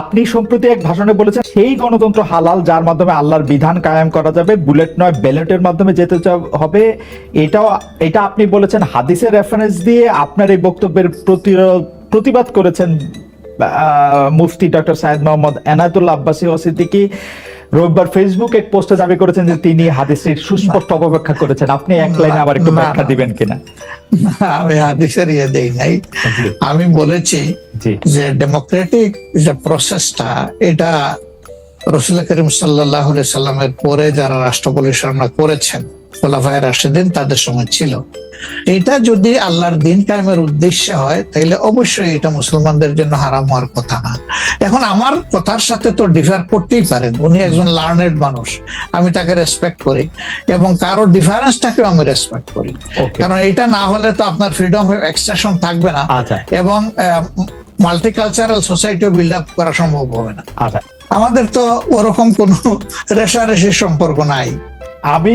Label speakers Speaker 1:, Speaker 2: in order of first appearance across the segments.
Speaker 1: আপনি সম্প্রতি এক ভাষণে বলেছেন, সেই গণতন্ত্র হালাল, যার মাধ্যমে আল্লাহর বিধান কায়েম করা যাবে, বুলেট নয়, ব্যালটের মাধ্যমে যেতে হবে। এটাও, এটা আপনি বলেছেন, হাদিসের রেফারেন্স দিয়ে আপনার এই বক্তব্যের প্রতিবাদ করেছেন মুফতি ডক্টর সাইদ মোহাম্মদ এনায়তুল্লাহ আব্বাসী ও সিদ্দিকী। রবিবার ফেসবুক এক পোস্টে দাবি করেছেন যে তিনি হাদিসের সুস্পষ্ট অপব্যাখ্যা করেছেন। আপনি এক লাইনে আবার একটু ব্যাখ্যা দিবেন কিনা?
Speaker 2: আমি হাদিসের ইয়ে দেই নাই। আমি বলেছি যে ডেমোক্রেটিক যে প্রসেসটা এটা রসুল করিম সাল্লাহ সাল্লামের পরে যারা রাষ্ট্র পরিচালনা করেছেন খোলাফায় রাশিদিন তাদের সময় ছিল। এটা যদি আল্লাহর দিন কায়েমের উদ্দেশ্যে হয় তাহলে অবশ্যই এটা মুসলমানদের জন্য হারাম হওয়ার কথা না। এখন আমার কথার সাথে তো ডিফার করতেই পারেন। উনি একজন লার্নেড মানুষ আমি তাকে রেসপেক্ট করি এবং কারও ডিফারেন্সটাকেও আমি রেসপেক্ট করি। কারণ এটা না হলে তো আপনার ফ্রিডম অফ এক্সপ্রেশন থাকবে না।
Speaker 1: আচ্ছা।
Speaker 2: এবং মাল্টিকালচারাল সোসাইটিও বিল্ড আপ করা সম্ভব হবে না।
Speaker 1: আচ্ছা।
Speaker 2: আমাদের তো ওরকম কোনো রেশারেশির সম্পর্ক নাই।
Speaker 1: আমি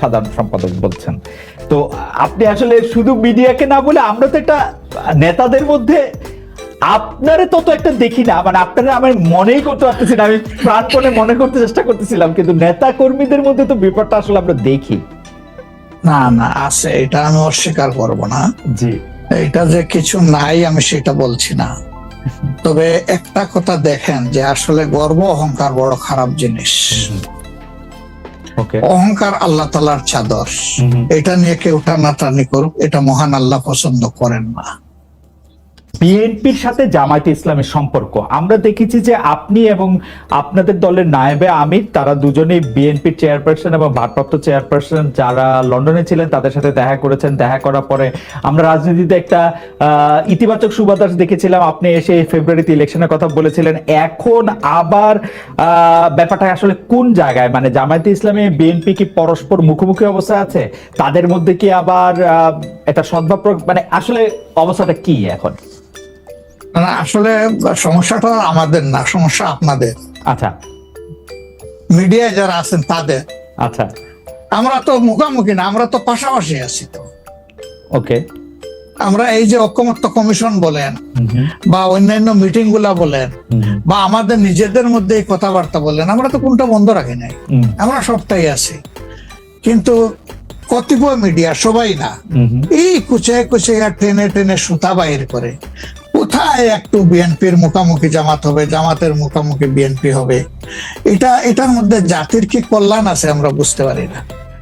Speaker 1: সাধারণ সম্পাদক বলছেন। তো আপনি আসলে শুধু মিডিয়াকে না বলে আমরা তো একটা নেতাদের মধ্যে আপনারে তত একটা দেখি না মানে আপনারা আমার মনেই করতে পারতেছি না। আমি প্রাণপণে মনে করতে চেষ্টা করতেছিলাম কিন্তু নেতা কর্মীদের মধ্যে তো ব্যাপারটা আসলে আমরা দেখি।
Speaker 2: না না আছে এটা আমি অস্বীকার করব না।
Speaker 1: জি।
Speaker 2: এটা যে কিছু নাই আমি সেটা বলছি না। তবে একটা কথা দেখেন যে আসলে গর্ব অহংকার বড় খারাপ জিনিস। অহংকার আল্লাহ তালার চাদর। এটা নিয়ে কেউ টানাটানি করুক এটা মহান আল্লাহ পছন্দ করেন না।
Speaker 1: বিএনপির সাথে জামায়াতে ইসলামের সম্পর্ক। আমরা দেখেছি যে আপনি এবং আপনাদের দলের নায়েবে আমির, তারা দুজনেই বিএনপির চেয়ারপারসন এবং ভারপ্রাপ্ত চেয়ারপারসন যারা লন্ডনে ছিলেন, তাদের সাথে দেখা করেছেন। দেখা করার পরে আমরা রাজনীতিতে একটা ইতিবাচক সুবাতাস দেখেছিলাম। আপনি এসে ফেব্রুয়ারিতে ইলেকশনের কথা বলেছিলেন। এখন আবার ব্যাপারটা আসলে কোন জায়গায়? মানে জামায়াতে ইসলামে বিএনপি কি পরস্পর মুখোমুখি অবস্থা আছে? তাদের মধ্যে কি আবার একটা সদ্ভাব মানে আসলে অবস্থাটা কি এখন?
Speaker 2: না আসলে সমস্যাটা আমাদের না সমস্যা আপনাদের।
Speaker 1: আচ্ছা।
Speaker 2: মিডিয়ায় যারা আছেন তাদের।
Speaker 1: আচ্ছা।
Speaker 2: আমরা তো মুখামুখি না আমরা তো পাশাপাশি আছি তো।
Speaker 1: ওকে।
Speaker 2: আমরা এই যে ঐক্যমত্য কমিশন বলেন বা অন্যান্য মিটিংগুলা বলেন বা আমাদের নিজেদের মধ্যে এই কথাবার্তা বলেন আমরা তো কোনটা বন্ধ রাখি নাই। আমরা সবটাই আছি। কিন্তু কতিপয় মিডিয়া সবাই না এই কুচে কুচে ট্রেনে টেনে সুতা বাইর করে। কোথায় একটু বিএনপির মুখামুখি জামাত হবে, জামাতের মুখামুখি বিএনপি হবে? এটা, এটার মধ্যে জাতির কি কল্যাণ আছে আমরা বুঝতে পারি না।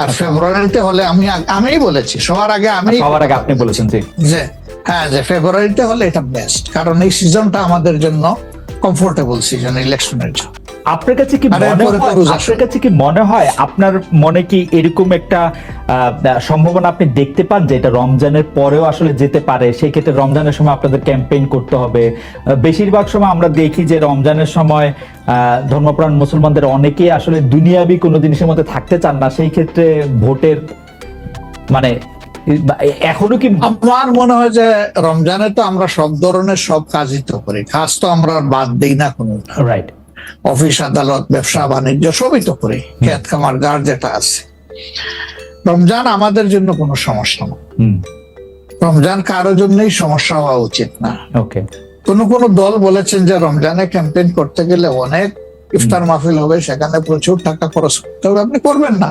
Speaker 2: আর ফেব্রুয়ারিতে হলে আমি আমিই বলেছি সবার আগে আমি
Speaker 1: সবার আগে আপনি বলেছেন যে
Speaker 2: যে হ্যাঁ যে ফেব্রুয়ারিতে হলে এটা বেস্ট কারণ এই সিজনটা আমাদের জন্য কমফোর্টেবল সিজন ইলেকশনের জন্য।
Speaker 1: আপনার কাছে কি মনে হয় আপনার কাছে কি মনে হয় আপনার মনে কি এরকম একটা সম্ভাবনা আপনি দেখতে পান যে এটা রমজানের পরেও আসলে যেতে পারে? সেই ক্ষেত্রে রমজানের সময় আপনাদের ক্যাম্পেইন করতে হবে। বেশিরভাগ সময় আমরা দেখি যে রমজানের সময় ধর্মপ্রাণ মুসলমানদের অনেকেই আসলে দুনিয়াবি কোনো জিনিসের মধ্যে থাকতে চান না। সেই ক্ষেত্রে ভোটের মানে এখনও কি
Speaker 2: আমার মনে হয় যে রমজানে তো আমরা সব ধরনের সব কাজই তো করি। কাজ তো আমরা বাদ দিই না কোনো
Speaker 1: রাইট
Speaker 2: অফিস আদালত ব্যবসা বাণিজ্য সবই তো করি। খেত খামার যার যেটা আছে। রমজান আমাদের জন্য কোনো সমস্যা না। রমজান কারোর জন্যই সমস্যা হওয়া উচিত না। কোন কোন দল বলেছেন যে রমজানে ক্যাম্পেইন করতে গেলে অনেক ইফতার মাহফিল হবে সেখানে প্রচুর টাকা খরচ করতে হবে। আপনি করবেন না।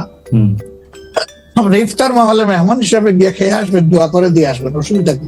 Speaker 2: আপনি ইফতার মাহলে মেহমান হিসাবে গিয়ে খেয়ে আসবেন দোয়া করে দিয়ে আসবেন অসুবিধা কি?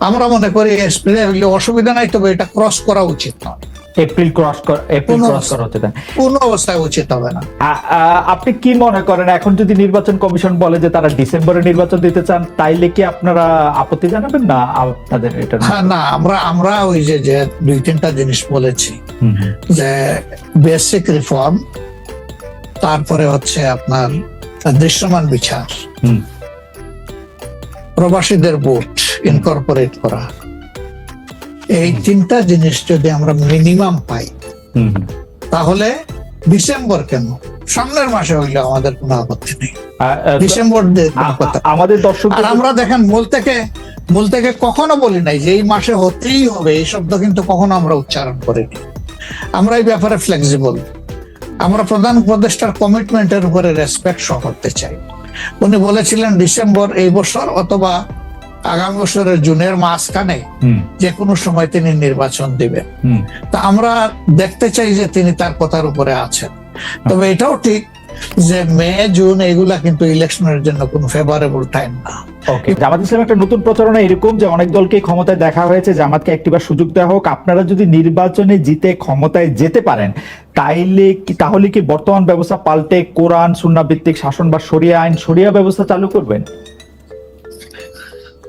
Speaker 2: আমরা মনে করি এপ্রিলে হইলে অসুবিধা নাই তবে এটা ক্রস করা উচিত নয়।
Speaker 1: এপ্রিল ক্রস এপ্রিল ক্রস করা হতে
Speaker 2: কোনো অবস্থায় উচিত হবে না।
Speaker 1: আপনি কি মনে করেন এখন যদি নির্বাচন কমিশন বলে যে তারা ডিসেম্বরে নির্বাচন দিতে চান তাইলে কি আপনারা আপত্তি জানাবেন না আপনাদের এটা
Speaker 2: হ্যাঁ না আমরা আমরা ওই যে যে দুই তিনটা জিনিস বলেছি। যে বেসিক রিফর্ম তারপরে হচ্ছে আপনার দৃশ্যমান বিচার। প্রবাসীদের ভোট। ইনকর্পোরেট করা এই তিনটা জিনিস যদি আমরা মিনিমাম পাই। তাহলে ডিসেম্বর কেন? সামনের মাসে হইলে আমাদের কোনো আপত্তি নেই। ডিসেম্বর
Speaker 1: আমাদের দর্শক
Speaker 2: আর আমরা দেখেন মূল থেকে মূল থেকে কখনো বলি নাই যে এই মাসে হতেই হবে এই শব্দ কিন্তু কখনো আমরা উচ্চারণ করিনি। আমরা এই ব্যাপারে ফ্লেক্সিবল আমরা প্রধান উপদেষ্টার কমিটমেন্টের উপরে রেসপেক্ট শো করতে চাই। উনি বলেছিলেন ডিসেম্বর এই বছর অথবা আগামী বছরের জুনের মাঝখানে যে কোনো সময় তিনি নির্বাচন দিবেন। তা আমরা দেখতে চাই যে তিনি তার কথার উপরে আছেন। তবে এটাও ঠিক যে মে জুন এগুলা কিন্তু ইলেকশনের জন্য কোনো ফেভারেবল টাইম না।
Speaker 1: ওকে জামাত ইসলাম একটা নতুন প্রচারণা এরকম যে অনেক দলকে ক্ষমতায় দেখা হয়েছে জামাতকে একটিবার সুযোগ দেওয়া হোক। আপনারা যদি নির্বাচনে জিতে ক্ষমতায় যেতে পারেন তাইলে কি তাহলে কি বর্তমান ব্যবস্থা পাল্টে কোরআন সুন্না ভিত্তিক শাসন বা সরিয়া আইন শরিয়া ব্যবস্থা চালু করবেন?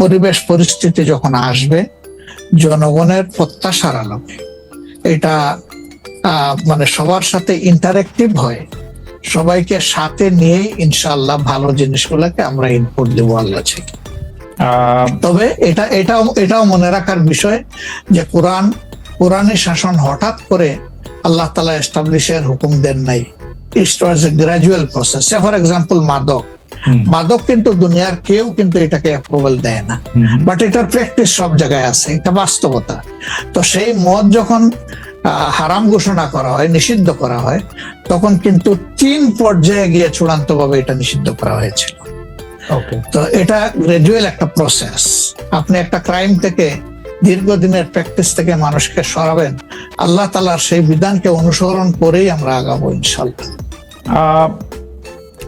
Speaker 2: পরিবেশ পরিস্থিতি যখন আসবে জনগণের প্রত্যাশার আলোকে। এটা মানে সবার সাথে ইন্টারেক্টিভ হয়। সবাইকে সাথে নিয়ে ইনশাআল্লাহ ভালো জিনিসগুলোকে আমরা ইনপুট দেবো আল্লাহ তবে এটা এটাও এটাও মনে রাখার বিষয় যে কোরআন কোরআনী শাসন হঠাৎ করে আল্লাহ তালা এস্টাবলিশের হুকুম দেন নাই। It was a gradual process for example মাদক। মাদক কিন্তু দুনিয়ার কেউ কিন্তু এটাকে অ্যাপ্রুভাল দেয় না। বাট এটার প্র্যাকটিস সব জায়গায় আছে এটা বাস্তবতা। তো সেই মদ যখন হারাম ঘোষণা করা হয় নিষিদ্ধ করা হয় তখন কিন্তু তিন পর্যায়ে গিয়ে চূড়ান্ত ভাবে এটা নিষিদ্ধ করা হয়েছিল। তো এটা গ্রাজুয়াল একটা প্রসেস আপনি একটা ক্রাইম থেকে দীর্ঘদিনের প্র্যাকটিস থেকে মানুষকে সরাবেন আল্লাহ তালার সেই বিধানকে অনুসরণ করেই আমরা আগাবো ইনশাল্লাহ।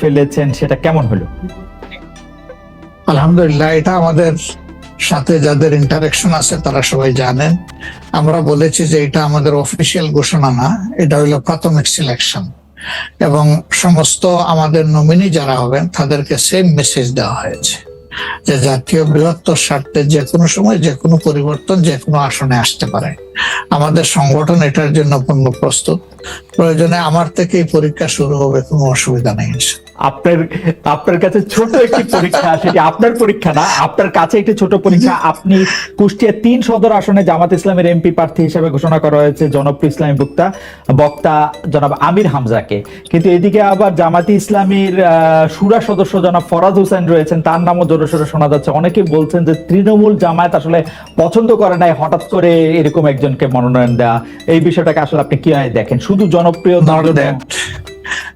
Speaker 1: ফেলেছেন, সেটা কেমন হলো?
Speaker 2: আলহামদুলিল্লাহ, এটা আমাদের সাথে যাদের ইন্টারাকশন আছে, তারা সবাই জানেন। আমরা বলেছি যে এটা আমাদের অফিসিয়াল ঘোষণা না, এটা হইল প্রাথমিক সিলেকশন এবং সমস্ত আমাদের নমিনি যারা হবেন, তাদেরকে সেম মেসেজ দেওয়া হয়েছে। যে জাতীয় বৃহত্তর স্বার্থে যে কোনো সময় যে কোনো পরিবর্তন, যে কোনো আসনে আসতে পারে। আমাদের সংগঠন এটার জন্য পূর্ণ প্রস্তুত। প্রয়োজনে আমার থেকেই পরীক্ষা শুরু হবে, কোনো অসুবিধা নেই।
Speaker 1: আপনার আপনার কাছে ছোট একটি পরীক্ষা সেটি আপনার পরীক্ষা না আপনার কাছে একটি ছোট পরীক্ষা। আপনি কুষ্টিয়া তিন সদর আসনে জামাত ইসলামের এমপি প্রার্থী হিসেবে ঘোষণা করা হয়েছে জনপ্রিয় ইসলামী বক্তা বক্তা জনাব আমির হামজাকে। কিন্তু এদিকে আবার জামাতি ইসলামীর আহ, সুরা সদস্য জনাব ফরাজ হোসেন রয়েছেন তার নামও জোরে সোরে শোনা যাচ্ছে। অনেকে বলছেন যে তৃণমূল জামায়াত আসলে পছন্দ করে নাই হঠাৎ করে এরকম একজনকে মনোনয়ন দেওয়া এই বিষয়টাকে আসলে আপনি কীভাবে দেখেন? শুধু জনপ্রিয়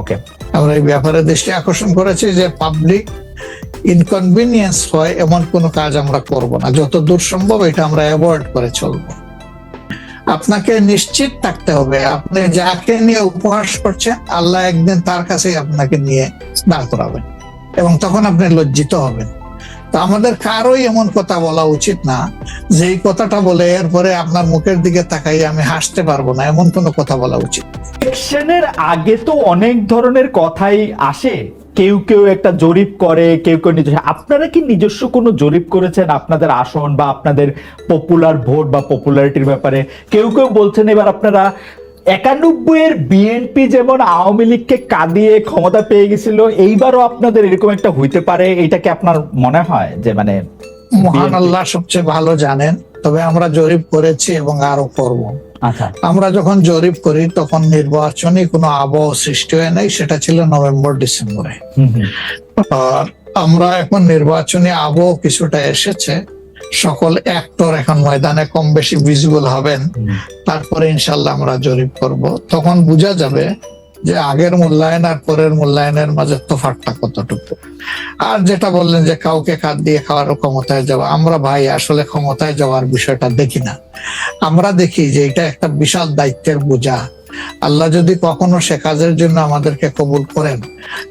Speaker 1: ওকে
Speaker 2: আমরা এই ব্যাপারে দৃষ্টি আকর্ষণ করেছি যে পাবলিক ইনকনভিনিয়েন্স হয় এমন কোনো কাজ আমরা করব না। যত দূর সম্ভব এটা আমরা অ্যাভয়েড করে চলবো। আপনাকে নিশ্চিত থাকতে হবে, আপনি যাকে নিয়ে উপহাস করছেন, আল্লাহ একদিন তার কাছেই আপনাকে নিয়ে দাঁড় করাবেন এবং তখন আপনি লজ্জিত হবেন। আমাদের কারোই এমন কথা বলা উচিত না। যে কথাটা বলে, এরপরে আপনার মুখের দিকে তাকাই আমি হাসতে পারব না, এমন কোনো কথা বলা উচিত।
Speaker 1: ইলেকশনের আগে তো অনেক ধরনের কথাই আসে। কেউ কেউ একটা জরিপ করে, কেউ কেউ নিজস্ব। আপনারা কি নিজস্ব কোনো জরিপ করেছেন আপনাদের আসন বা আপনাদের পপুলার ভোট বা পপুলারিটির ব্যাপারে? কেউ কেউ বলছেন, এবার আপনারা একানব্বই এর বিএনপি যেমন আওয়ামী লীগকে কাঁদিয়ে ক্ষমতা পেয়ে গেছিল এইবারও আপনাদের এরকম একটা হইতে পারে? এটা কি আপনার মনে হয় যে মানে
Speaker 2: মহান আল্লাহ সবচেয়ে ভালো জানেন তবে আমরা জরিপ করেছি এবং আরও করব।
Speaker 1: আচ্ছা।
Speaker 2: আমরা যখন জরিপ করি তখন নির্বাচনী কোনো আবহ সৃষ্টি হয় নাই সেটা ছিল নভেম্বর ডিসেম্বরে। আর আমরা এখন নির্বাচনী আবহ কিছুটা এসেছে সকল অ্যাক্টর এখন ময়দানে কম বেশি ভিজিবল হবেন। তারপরে ইনশাল্লাহ আমরা জরিপ করব। তখন বোঝা যাবে যে আগের মূল্যায়ন আর পরের মূল্যায়নের মাঝে তোফাটটা কতটুকু। আর যেটা বললেন যে কাউকে কাঁদ দিয়ে খাওয়ার ক্ষমতায় যাওয়া আমরা ভাই আসলে ক্ষমতায় যাওয়ার বিষয়টা দেখি না। আমরা দেখি যে এটা একটা বিশাল দায়িত্বের বোঝা। আল্লাহ যদি কখনো সে কাজের জন্য আমাদেরকে কবুল করেন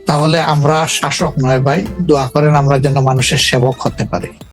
Speaker 2: তাহলে আমরা শাসক নয় ভাই দোয়া করেন আমরা যেন মানুষের সেবক হতে পারি।